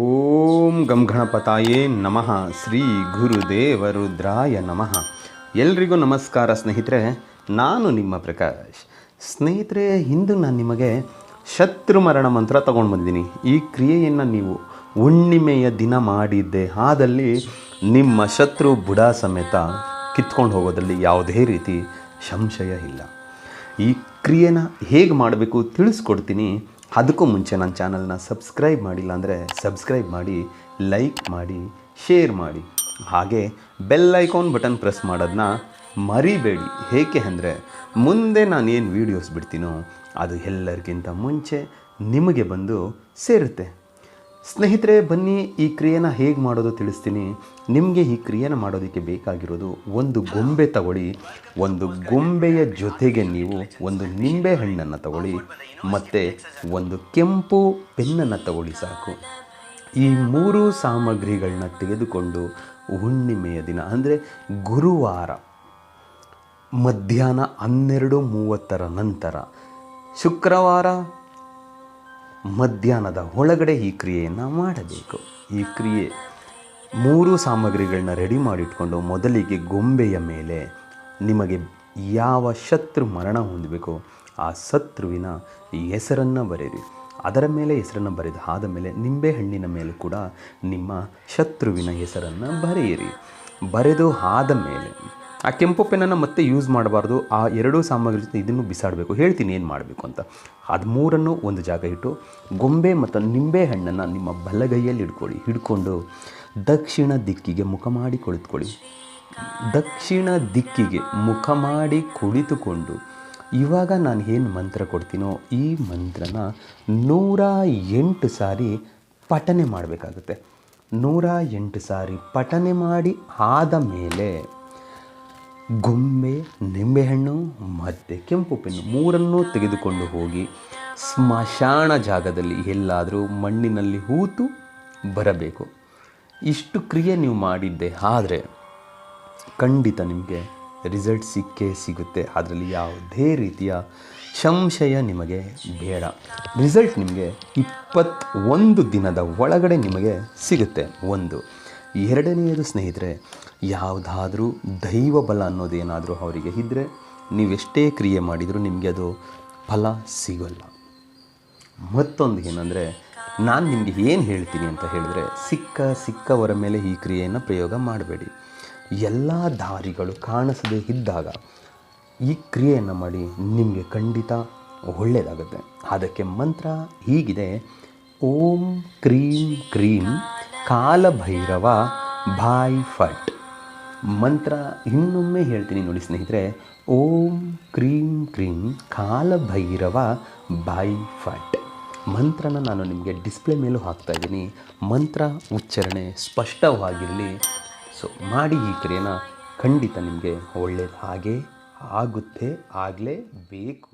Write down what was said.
ಓಂ ಗಂ ಗಣಪತಾಯೇ ನಮಃ. ಶ್ರೀ ಗುರುದೇವ ರುದ್ರಾಯ ನಮಃ. ಎಲ್ರಿಗೂ ನಮಸ್ಕಾರ ಸ್ನೇಹಿತರೆ, ನಾನು ನಿಮ್ಮ ಪ್ರಕಾಶ್. ಸ್ನೇಹಿತರೆ, ಇಂದು ನಾನು ನಿಮಗೆ ಶತ್ರು ಮರಣ ಮಂತ್ರ ತಗೊಂಡು ಬಂದಿದ್ದೀನಿ. ಈ ಕ್ರಿಯೆಯನ್ನು ನೀವು ಹುಣ್ಣಿಮೆಯ ದಿನ ಮಾಡಿದ್ದೆ ಆದಲ್ಲಿ ನಿಮ್ಮ ಶತ್ರು ಬುಡ ಸಮೇತ ಕಿತ್ಕೊಂಡು ಹೋಗೋದರಲ್ಲಿ ಯಾವುದೇ ರೀತಿ ಸಂಶಯ ಇಲ್ಲ. ಈ ಕ್ರಿಯೆನ ಹೇಗೆ ಮಾಡಬೇಕು ತಿಳಿಸ್ಕೊಡ್ತೀನಿ. ಅದಕ್ಕೂ ಮುಂಚೆ ನನ್ನ ಚಾನಲ್ನ ಸಬ್ಸ್ಕ್ರೈಬ್ ಮಾಡಿಲ್ಲ ಅಂದರೆ ಸಬ್ಸ್ಕ್ರೈಬ್ ಮಾಡಿ, ಲೈಕ್ ಮಾಡಿ, ಶೇರ್ ಮಾಡಿ. ಹಾಗೆ ಬೆಲ್ ಐಕಾನ್ ಬಟನ್ ಪ್ರೆಸ್ ಮಾಡೋದನ್ನ ಮರಿಬೇಡಿ. ಏಕೆ ಅಂದರೆ ಮುಂದೆ ನಾನು ಏನು ವೀಡಿಯೋಸ್ ಬಿಡ್ತೀನೋ ಅದು ಎಲ್ಲರಿಗಿಂತ ಮುಂಚೆ ನಿಮಗೆ ಬಂದು ಸೇರುತ್ತೆ. ಸ್ನೇಹಿತರೆ, ಬನ್ನಿ ಈ ಕ್ರಿಯೆನ ಹೇಗೆ ಮಾಡೋದು ತಿಳಿಸ್ತೀನಿ. ನಿಮಗೆ ಈ ಕ್ರಿಯೆನ ಮಾಡೋದಕ್ಕೆ ಬೇಕಾಗಿರೋದು ಒಂದು ಗೊಂಬೆ ತಗೊಳ್ಳಿ. ಒಂದು ಗೊಂಬೆಯ ಜೊತೆಗೆ ನೀವು ಒಂದು ನಿಂಬೆ ಹಣ್ಣನ್ನು ತಗೊಳ್ಳಿ. ಮತ್ತು ಒಂದು ಕೆಂಪು ಪೆನ್ನನ್ನು ತಗೊಳ್ಳಿ ಸಾಕು. ಈ ಮೂರು ಸಾಮಗ್ರಿಗಳನ್ನ ತೆಗೆದುಕೊಂಡು ಹುಣ್ಣಿಮೆಯ ದಿನ, ಅಂದರೆ ಗುರುವಾರ ಮಧ್ಯಾಹ್ನ ಹನ್ನೆರಡು ಮೂವತ್ತರ ನಂತರ ಶುಕ್ರವಾರ ಮಧ್ಯಾಹ್ನದ ಒಳಗಡೆ ಈ ಕ್ರಿಯೆಯನ್ನು ಮಾಡಬೇಕು. ಈ ಕ್ರಿಯೆ ಮೂರು ಸಾಮಗ್ರಿಗಳನ್ನ ರೆಡಿ ಮಾಡಿಟ್ಕೊಂಡು ಮೊದಲಿಗೆ ಗೊಂಬೆಯ ಮೇಲೆ ನಿಮಗೆ ಯಾವ ಶತ್ರು ಮರಣ ಹೊಂದಬೇಕೋ, ಆ ಶತ್ರುವಿನ ಹೆಸರನ್ನು ಬರೆಯಿರಿ. ಅದರ ಮೇಲೆ ಹೆಸರನ್ನು ಬರೆದು ಆದ ಮೇಲೆ ನಿಂಬೆಹಣ್ಣಿನ ಮೇಲೆ ಕೂಡ ನಿಮ್ಮ ಶತ್ರುವಿನ ಹೆಸರನ್ನು ಬರೆಯಿರಿ. ಬರೆದು ಆದ ಮೇಲೆ ಆ ಕೆಂಪು ಪೆನ್ನನ್ನು ಮತ್ತೆ ಯೂಸ್ ಮಾಡಬಾರ್ದು. ಆ ಎರಡೂ ಸಾಮಗ್ರಿ ಜೊತೆ ಇದನ್ನು ಬಿಸಾಡಬೇಕು. ಹೇಳ್ತೀನಿ ಏನು ಮಾಡಬೇಕು ಅಂತ. ಅದು ಮೂರನ್ನು ಒಂದು ಜಾಗ ಇಟ್ಟು ಗೊಂಬೆ ಮತ್ತು ನಿಂಬೆ ಹಣ್ಣನ್ನು ನಿಮ್ಮ ಬಲಗೈಯಲ್ಲಿ ಹಿಡ್ಕೊಳ್ಳಿ. ಹಿಡ್ಕೊಂಡು ದಕ್ಷಿಣ ದಿಕ್ಕಿಗೆ ಮುಖ ಮಾಡಿ ಕುಳಿತುಕೊಳ್ಳಿ. ದಕ್ಷಿಣ ದಿಕ್ಕಿಗೆ ಮುಖ ಮಾಡಿ ಕುಳಿತುಕೊಂಡು ಇವಾಗ ನಾನು ಏನು ಮಂತ್ರ ಕೊಡ್ತೀನೋ ಈ ಮಂತ್ರನ ನೂರ ಎಂಟು ಸಾರಿ ಪಠನೆ ಮಾಡಬೇಕಾಗುತ್ತೆ. ನೂರ ಎಂಟು ಸಾರಿ ಪಠನೆ ಮಾಡಿ ಆದ ಮೇಲೆ ಗೊಂಬೆ ನಿಂಬೆಹಣ್ಣು ಮತ್ತು ಕೆಂಪು ಪೆನ್ನು ಮೂರನ್ನೂ ತೆಗೆದುಕೊಂಡು ಹೋಗಿ ಸ್ಮಶಾನ ಜಾಗದಲ್ಲಿ ಎಲ್ಲಾದರೂ ಮಣ್ಣಿನಲ್ಲಿ ಹೂತು ಬರಬೇಕು. ಇಷ್ಟು ಕ್ರಿಯೆ ನೀವು ಮಾಡಿದ್ದೆ ಆದರೆ ಖಂಡಿತ ನಿಮಗೆ ರಿಸಲ್ಟ್ ಸಿಕ್ಕೇ ಸಿಗುತ್ತೆ. ಅದರಲ್ಲಿ ಯಾವುದೇ ರೀತಿಯ ಸಂಶಯ ನಿಮಗೆ ಬೇಡ. ರಿಸಲ್ಟ್ ನಿಮಗೆ ಇಪ್ಪತ್ತೊಂದು ದಿನದ ಒಳಗಡೆ ನಿಮಗೆ ಸಿಗುತ್ತೆ. ಒಂದು. ಎರಡನೆಯದು ಸ್ನೇಹಿತರೆ ಯಾವುದಾದ್ರೂ ದೈವ ಬಲ ಅನ್ನೋದೇನಾದರೂ ಅವರಿಗೆ ಇದ್ದರೆ ನೀವೆಷ್ಟೇ ಕ್ರಿಯೆ ಮಾಡಿದರೂ ನಿಮಗೆ ಅದು ಫಲ ಸಿಗೋಲ್ಲ. ಮತ್ತೊಂದು ಏನಂದರೆ, ನಾನು ನಿಮಗೆ ಏನು ಹೇಳ್ತೀನಿ ಅಂತ ಹೇಳಿದ್ರೆ, ಸಿಕ್ಕ ಸಿಕ್ಕವರ ಮೇಲೆ ಈ ಕ್ರಿಯೆಯನ್ನು ಪ್ರಯೋಗ ಮಾಡಬೇಡಿ. ಎಲ್ಲ ದಾರಿಗಳು ಕಾಣಿಸದೇ ಇದ್ದಾಗ ಈ ಕ್ರಿಯೆಯನ್ನು ಮಾಡಿ ನಿಮಗೆ ಖಂಡಿತ ಒಳ್ಳೆಯದಾಗುತ್ತೆ ಅದಕ್ಕೆ ಮಂತ್ರ ಹೀಗಿದೆ, ಓಂ ಕ್ರೀಂ ಕ್ರೀಂ ಕಾಲಭೈರವ ಬಾಯ್ ಫಟ್. ಮಂತ್ರ ಇನ್ನೊಮ್ಮೆ ಹೇಳ್ತೀನಿ ನೋಡಿ ಸ್ನೇಹಿತರೆ. ಓಂ ಕ್ರೀಂ ಕ್ರೀಂ ಕಾಲಭೈರವ ಬೈ ಫಟ್. ಮಂತ್ರನ ನಾನು ನಿಮಗೆ ಡಿಸ್ಪ್ಲೇ ಮೇಲೂ ಹಾಕ್ತಾ ಇದ್ದೀನಿ. ಮಂತ್ರ ಉಚ್ಚಾರಣೆ ಸ್ಪಷ್ಟವಾಗಿರಲಿ. ಸೊ ಮಾಡಿ ಈ ಕ್ರಿಯೆನ ಖಂಡಿತ ನಿಮಗೆ ಒಳ್ಳೆಯದು ಹಾಗೆ ಆಗುತ್ತೆ ಆಗಲೇ ಬೇಕು